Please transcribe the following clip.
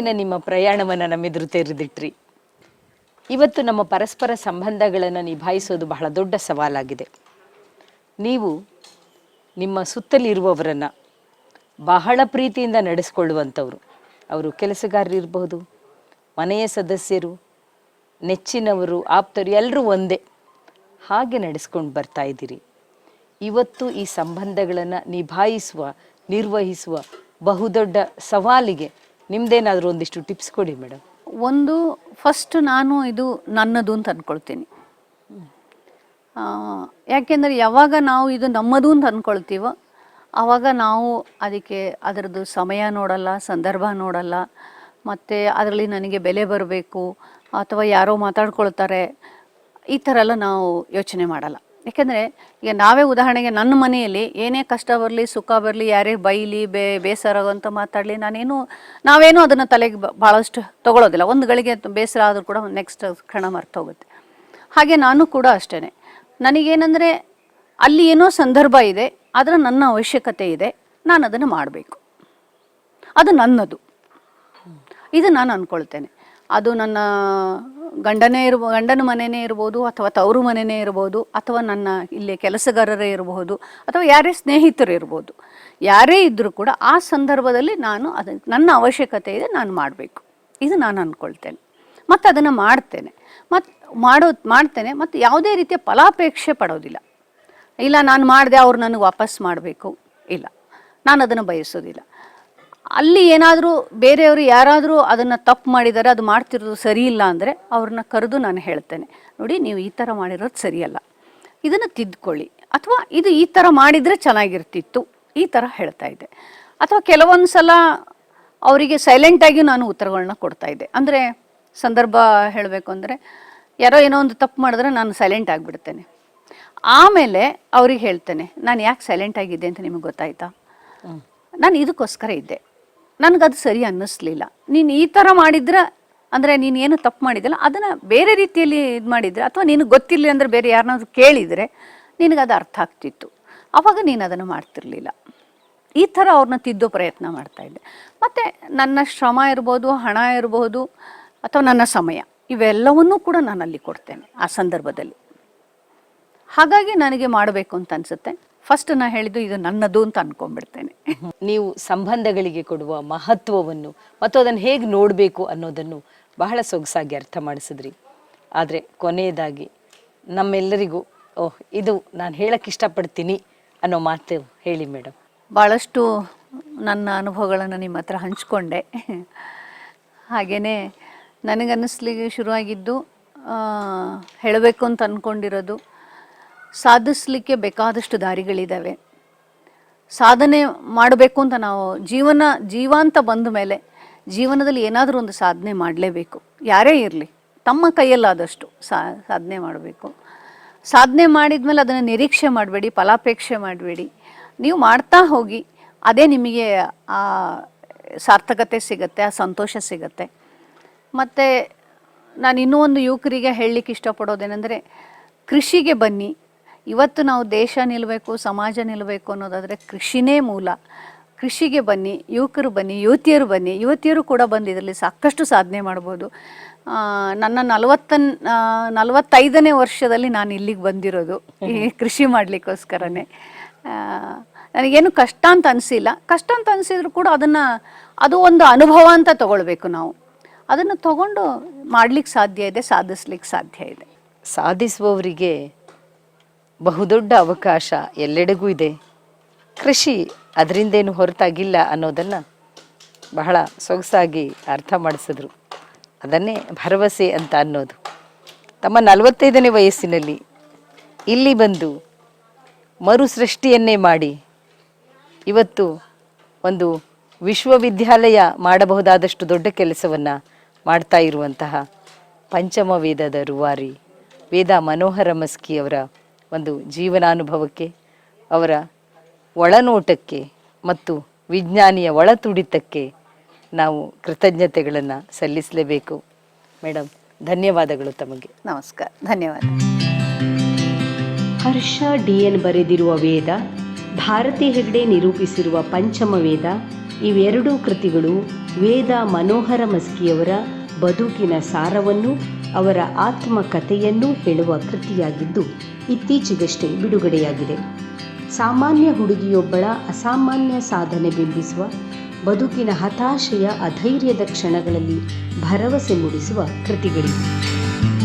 ಬೆಳಗಿನ ನಿಮ್ಮ ಪ್ರಯಾಣವನ್ನು ನಮ್ಮೆದುರು ತೆರೆದಿಟ್ರಿ. ಇವತ್ತು ನಮ್ಮ ಪರಸ್ಪರ ಸಂಬಂಧಗಳನ್ನು ನಿಭಾಯಿಸೋದು ಬಹಳ ದೊಡ್ಡ ಸವಾಲಾಗಿದೆ. ನೀವು ನಿಮ್ಮ ಸುತ್ತಲಿರುವವರನ್ನು ಬಹಳ ಪ್ರೀತಿಯಿಂದ ನಡೆಸಿಕೊಳ್ಳುವಂಥವ್ರು. ಅವರು ಕೆಲಸಗಾರರಿರಬಹುದು ಮನೆಯ ಸದಸ್ಯರು, ನೆಚ್ಚಿನವರು, ಆಪ್ತರು ಎಲ್ಲರೂ ಒಂದೇ. ಹಾಗೆ ನಡೆಸ್ಕೊಂಡು ಬರ್ತಾ ಇದ್ದೀರಿ. ಇವತ್ತು ಈ ಸಂಬಂಧಗಳನ್ನು ನಿಭಾಯಿಸುವ, ನಿರ್ವಹಿಸುವ ಬಹುದೊಡ್ಡ ಸವಾಲಿಗೆ ನಿಮ್ದೇನಾದರೂ ಒಂದಿಷ್ಟು ಟಿಪ್ಸ್ ಕೊಡಿ ಮೇಡಮ್ ಒಂದು ಫಸ್ಟ್ ನಾನು ಇದು ನನ್ನದು ಅಂತ ಅಂದ್ಕೊಳ್ತೀನಿ ಯಾಕೆಂದರೆ ಯಾವಾಗ ನಾವು ಇದು ನಮ್ಮದು ಅಂತ ಅಂದ್ಕೊಳ್ತೀವೋ ಆವಾಗ ನಾವು ಅದಕ್ಕೆ ಅದರದ್ದು ಸಮಯ ನೋಡಲ್ಲ, ಸಂದರ್ಭ ನೋಡಲ್ಲ, ಮತ್ತು ಅದರಲ್ಲಿ ನನಗೆ ಬೆಲೆ ಬರಬೇಕು, ಅಥವಾ ಯಾರೋ ಮಾತಾಡ್ಕೊಳ್ತಾರೆ, ಈ ಥರ ಎಲ್ಲ ನಾವು ಯೋಚನೆ ಮಾಡಲ್ಲ. ಯಾಕೆಂದರೆ ಈಗ ನಾವೇ ಉದಾಹರಣೆಗೆ ನನ್ನ ಮನೆಯಲ್ಲಿ ಏನೇ ಕಷ್ಟ ಬರಲಿ, ಸುಖ ಬರಲಿ, ಯಾರೇ ಬೈಲಿ, ಬೇ, ಬೇಸರ ಅಂತ ಮಾತಾಡಲಿ, ನಾನೇನು, ನಾವೇನು ಅದನ್ನು ತಲೆಗೆ ಭಾಳಷ್ಟು ತಗೊಳ್ಳೋದಿಲ್ಲ ಒಂದು ಗಳಿಗೆ ಬೇಸರ ಆದರೂ ಕೂಡ ನೆಕ್ಸ್ಟ್ ಕ್ಷಣ ಮರ್ತೋಗುತ್ತೆ ಹಾಗೆ ನಾನು ಕೂಡ ಅಷ್ಟೇ ನನಗೇನೆಂದರೆ ಅಲ್ಲಿ ಏನೋ ಸಂದರ್ಭ ಇದೆ, ಆದರೆ ನನ್ನ ಅವಶ್ಯಕತೆ ಇದೆ, ನಾನು ಅದನ್ನು ಮಾಡಬೇಕು. ಅದು ನನ್ನದು. ಇದು ನಾನು ಅಂದ್ಕೊಳ್ತೇನೆ ಅದು ನನ್ನ ಗಂಡನೇ ಇರ್ಬೋ, ಗಂಡನ ಮನೆಯೇ ಇರ್ಬೋದು ಅಥವಾ ತವರು ಮನೆಯೇ ಇರ್ಬೋದು ಅಥವಾ ನನ್ನ ಇಲ್ಲಿ ಕೆಲಸಗಾರರೇ ಇರಬಹುದು ಅಥವಾ ಯಾರೇ ಸ್ನೇಹಿತರು ಇರ್ಬೋದು. ಯಾರೇ ಇದ್ದರೂ ಕೂಡ ಆ ಸಂದರ್ಭದಲ್ಲಿ ನಾನು ಅದನ್ನು ನನ್ನ ಅವಶ್ಯಕತೆ ಇದೆ ನಾನು ಮಾಡಬೇಕು. ಇದು ನಾನು ಅಂದ್ಕೊಳ್ತೇನೆ ಮತ್ತು ಅದನ್ನು ಮಾಡ್ತೇನೆ. ಮತ್ತು ಮಾಡೋ, ಮಾಡ್ತೇನೆ ಮತ್ತು ಯಾವುದೇ ರೀತಿಯ ಫಲಾಪೇಕ್ಷೆ ಪಡೋದಿಲ್ಲ. ಇಲ್ಲ ನಾನು ಮಾಡಿದೆ ಅವ್ರು ನನಗೆ ವಾಪಸ್ ಮಾಡಬೇಕು. ಇಲ್ಲ. ನಾನು ಅದನ್ನು ಬಯಸೋದಿಲ್ಲ. ಅಲ್ಲಿ ಏನಾದರೂ ಬೇರೆಯವರು ಯಾರಾದರೂ ಅದನ್ನು ತಪ್ಪು ಮಾಡಿದ್ದಾರೆ ಅದು ಮಾಡ್ತಿರೋದು ಸರಿ ಇಲ್ಲ ಅಂದರೆ ಅವ್ರನ್ನ ಕರೆದು ನಾನು ಹೇಳ್ತೇನೆ. ನೋಡಿ ನೀವು ಈ ಥರ ಮಾಡಿರೋದು ಸರಿಯಲ್ಲ. ಇದನ್ನು ತಿದ್ಕೊಳ್ಳಿ. ಅಥವಾ ಇದು ಈ ಥರ ಮಾಡಿದರೆ ಚೆನ್ನಾಗಿರ್ತಿತ್ತು. ಈ ಥರ ಹೇಳ್ತಾ ಇದ್ದೆ. ಅಥವಾ ಕೆಲವೊಂದು ಸಲ ಅವರಿಗೆ ಸೈಲೆಂಟಾಗಿಯೂ ನಾನು ಉತ್ತರಗಳನ್ನ ಕೊಡ್ತಾ ಇದ್ದೆ. ಅಂದರೆ ಸಂದರ್ಭ ಹೇಳಬೇಕು ಅಂದರೆ ಯಾರೋ ಏನೋ ಒಂದು ತಪ್ಪು ಮಾಡಿದ್ರೆ ನಾನು ಸೈಲೆಂಟ್ ಆಗಿಬಿಡ್ತೇನೆ. ಆಮೇಲೆ ಅವ್ರಿಗೆ ಹೇಳ್ತೇನೆ ನಾನು ಯಾಕೆ ಸೈಲೆಂಟ್ ಆಗಿದ್ದೆ ಅಂತ ನಿಮಗೆ ಗೊತ್ತಾಯ್ತಾ? ನಾನು ಇದಕ್ಕೋಸ್ಕರ ಇದ್ದೆ. ನನಗದು ಸರಿ ಅನ್ನಿಸ್ಲಿಲ್ಲ. ನೀನು ಈ ಥರ ಮಾಡಿದ್ರೆ, ಅಂದರೆ ನೀನು ಏನು ತಪ್ಪು ಮಾಡಿದಲ್ಲ ಅದನ್ನು ಬೇರೆ ರೀತಿಯಲ್ಲಿ ಇದು ಮಾಡಿದರೆ, ಅಥವಾ ನಿನಗೆ ಗೊತ್ತಿರಲಿ ಅಂದರೆ ಬೇರೆ ಯಾರನ್ನಾದ್ರೂ ಕೇಳಿದರೆ, ನಿನಗದು ಅರ್ಥ ಆಗ್ತಿತ್ತು. ಆವಾಗ ನೀನು ಅದನ್ನು ಮಾಡ್ತಿರ್ಲಿಲ್ಲ. ಈ ಥರ ಅವ್ರನ್ನ ತಿದ್ದೋ ಪ್ರಯತ್ನ ಮಾಡ್ತಾ ಇದ್ದೆ. ಮತ್ತು ನನ್ನ ಶ್ರಮ ಇರ್ಬೋದು, ಹಣ ಇರ್ಬೋದು, ಅಥವಾ ನನ್ನ ಸಮಯ, ಇವೆಲ್ಲವನ್ನೂ ಕೂಡ ನಾನು ಅಲ್ಲಿ ಕೊಡ್ತೇನೆ ಆ ಸಂದರ್ಭದಲ್ಲಿ. ಹಾಗಾಗಿ ನನಗೆ ಮಾಡಬೇಕು ಅಂತ ಅನಿಸುತ್ತೆ. ಫಸ್ಟ್ ನಾ ಹೇಳಿದ್ದು ಇದು ನನ್ನದು ಅಂತ ಅನ್ಕೊಂಡ್ಬಿಡ್ತೇನೆ. ನೀವು ಸಂಬಂಧಗಳಿಗೆ ಕೊಡುವ ಮಹತ್ವವನ್ನು ಮತ್ತು ಅದನ್ನು ಹೇಗೆ ನೋಡಬೇಕು ಅನ್ನೋದನ್ನು ಬಹಳ ಸೊಗಸಾಗಿ ಅರ್ಥ ಮಾಡಿಸಿದ್ರಿ. ಆದರೆ ಕೊನೆಯದಾಗಿ ನಮ್ಮೆಲ್ಲರಿಗೂ ಓಹ್ ಇದು ನಾನು ಹೇಳಕ್ಕೆ ಇಷ್ಟಪಡ್ತೀನಿ ಅನ್ನೋ ಮಾತು ಹೇಳಿ ಮೇಡಮ್ ಭಾಳಷ್ಟು ನನ್ನ ಅನುಭವಗಳನ್ನು ನಿಮ್ಮ ಹತ್ರ ಹಂಚಿಕೊಂಡೆ. ಹಾಗೆಯೇ ನನಗನ್ನಿಸ್ಲಿಕ್ಕೆ ಶುರುವಾಗಿದ್ದು ಹೇಳಬೇಕು ಅಂತ ಅಂದ್ಕೊಂಡಿರೋದು ಸಾಧಿಸ್ಲಿಕ್ಕೆ ಬೇಕಾದಷ್ಟು ದಾರಿಗಳಿದ್ದಾವೆ ಸಾಧನೆ ಮಾಡಬೇಕು ಅಂತ ನಾವು ಜೀವನ, ಜೀವಾಂತ ಬಂದ ಮೇಲೆ ಜೀವನದಲ್ಲಿ ಏನಾದರೂ ಒಂದು ಸಾಧನೆ ಮಾಡಲೇಬೇಕು. ಯಾರೇ ಇರಲಿ, ತಮ್ಮ ಕೈಯಲ್ಲಾದಷ್ಟು ಸಾಧನೆ ಮಾಡಬೇಕು. ಸಾಧನೆ ಮಾಡಿದ್ಮೇಲೆ ಅದನ್ನು ನಿರೀಕ್ಷೆ ಮಾಡಬೇಡಿ, ಫಲಾಪೇಕ್ಷೆ ಮಾಡಬೇಡಿ. ನೀವು ಮಾಡ್ತಾ ಹೋಗಿ, ಅದೇ ನಿಮಗೆ ಆ ಸಾರ್ಥಕತೆ ಸಿಗತ್ತೆ, ಆ ಸಂತೋಷ ಸಿಗತ್ತೆ. ಮತ್ತು ನಾನು ಇನ್ನೂ ಒಂದು ಯುವಕರಿಗೆ ಹೇಳಲಿಕ್ಕೆ ಇಷ್ಟಪಡೋದೇನೆಂದರೆ, ಕೃಷಿಗೆ ಬನ್ನಿ ಇವತ್ತು ನಾವು ದೇಶ ನಿಲ್ಲಬೇಕು ಸಮಾಜ ನಿಲ್ಲಬೇಕು ಅನ್ನೋದಾದರೆ ಕೃಷಿನೇ ಮೂಲ. ಕೃಷಿಗೆ ಬನ್ನಿ ಯುವಕರು ಬನ್ನಿ ಯುವತಿಯರು ಬನ್ನಿ. ಯುವತಿಯರು ಕೂಡ ಬಂದು ಇದರಲ್ಲಿ ಸಾಕಷ್ಟು ಸಾಧನೆ ಮಾಡ್ಬೋದು. ನನ್ನ ನಲವತ್ತನ್ ಆ, ನಲವತ್ತೈದನೇ ವರ್ಷದಲ್ಲಿ ನಾನು ಇಲ್ಲಿಗೆ ಬಂದಿರೋದು. ಈ ಕೃಷಿ ಮಾಡಲಿಕ್ಕೋಸ್ಕರನೇ. ನನಗೇನು ಕಷ್ಟ ಅಂತ ಅನಿಸಿಲ್ಲ. ಕಷ್ಟ ಅಂತ ಅನಿಸಿದ್ರು ಕೂಡ ಅದನ್ನು ಅದು ಒಂದು ಅನುಭವ ಅಂತ ತಗೊಳ್ಬೇಕು ನಾವು. ಅದನ್ನು ತಗೊಂಡು ಮಾಡ್ಲಿಕ್ಕೆ ಸಾಧ್ಯ ಇದೆ ಸಾಧಿಸ್ಲಿಕ್ಕೆ ಸಾಧ್ಯ ಇದೆ. ಸಾಧಿಸುವವರಿಗೆ ಬಹುದೊಡ್ಡ ಅವಕಾಶ ಎಲ್ಲೆಡೆಗೂ ಇದೆ. ಕೃಷಿ ಅದರಿಂದೇನು ಹೊರತಾಗಿಲ್ಲ ಅನ್ನೋದನ್ನು ಬಹಳ ಸೊಗಸಾಗಿ ಅರ್ಥ ಮಾಡಿಸಿದ್ರು. ಅದನ್ನೇ ಭರವಸೆ ಅಂತ ಅನ್ನೋದು. ತಮ್ಮ ನಲವತ್ತೈದನೇ ವಯಸ್ಸಿನಲ್ಲಿ ಇಲ್ಲಿ ಬಂದು ಮರು ಸೃಷ್ಟಿಯನ್ನೇ ಮಾಡಿ ಇವತ್ತು ಒಂದು ವಿಶ್ವವಿದ್ಯಾಲಯ ಮಾಡಬಹುದಾದಷ್ಟು ದೊಡ್ಡ ಕೆಲಸವನ್ನು ಮಾಡ್ತಾ ಇರುವಂತಹ ಪಂಚಮ ವೇದದ ರುವಾರಿ ವೇದ ಮನೋಹರ ಮಸ್ಕಿ ಅವರ ಒಂದು ಜೀವನಾನುಭವಕ್ಕೆ ಅವರ ಒಳನೋಟಕ್ಕೆ ಮತ್ತು ವಿಜ್ಞಾನಿಯ ಒಳತುಡಿತಕ್ಕೆ ನಾವು ಕೃತಜ್ಞತೆಗಳನ್ನು ಸಲ್ಲಿಸಲೇಬೇಕು. ಮೇಡಮ್ ಧನ್ಯವಾದಗಳು ತಮಗೆ. ನಮಸ್ಕಾರ ಧನ್ಯವಾದ. ಹರ್ಷ ಡಿ ಎನ್ ಬರೆದಿರುವ ವೇದ ಭಾರತಿ ಹೆಗ್ಡೆ ನಿರೂಪಿಸಿರುವ ಪಂಚಮ ವೇದ ಇವೆರಡೂ ಕೃತಿಗಳು ವೇದ ಮನೋಹರ ಮಸ್ಕಿಯವರ ಬದುಕಿನ ಸಾರವನ್ನು ಅವರ ಆತ್ಮಕಥೆಯನ್ನೂ ಹೇಳುವ ಕೃತಿಯಾಗಿದ್ದು ಇತ್ತೀಚೆಗಷ್ಟೇ ಬಿಡುಗಡೆಯಾಗಿದೆ. ಸಾಮಾನ್ಯ ಹುಡುಗಿಯೊಬ್ಬಳ ಅಸಾಮಾನ್ಯ ಸಾಧನೆ ಬಿಂಬಿಸುವ, ಬದುಕಿನ ಹತಾಶೆಯ ಅಧೈರ್ಯದ ಕ್ಷಣಗಳಲ್ಲಿ ಭರವಸೆ ಮೂಡಿಸುವ ಕೃತಿಗಳಿವೆ.